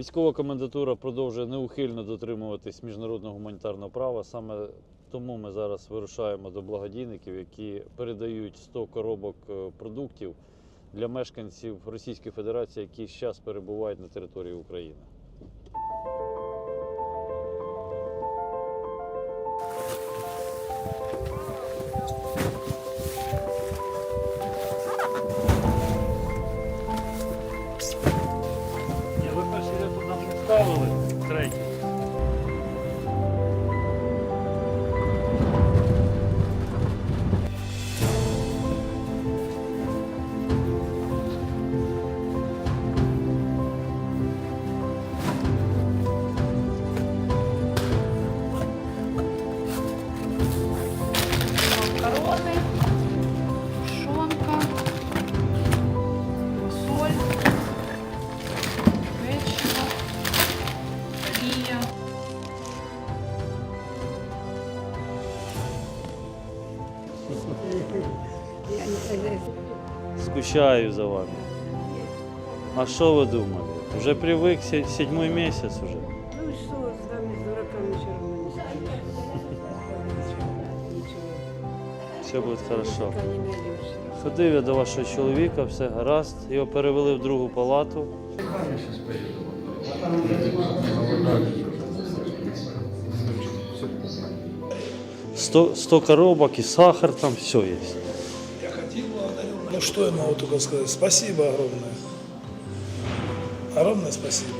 Військова комендатура продовжує неухильно дотримуватись міжнародного гуманітарного права. Саме тому ми зараз вирушаємо до благодійників, які передають 100 коробок е, продуктів для мешканців Російської Федерації, які зараз перебувають на території України. Ви Thank you. Скучаю за вами. А що ви думали? Вже привик сьомий місяць уже. Ну и что, с нами, с дураками, все равно не станешь. Все буде хорошо. Ходив я до вашого чоловіка, все гаразд. Його перевели в другу палату. Сто, 100 коробок и сахар там, все есть. Я хотел, благодарил. Ну что я могу только сказать? Спасибо огромное. Огромное спасибо.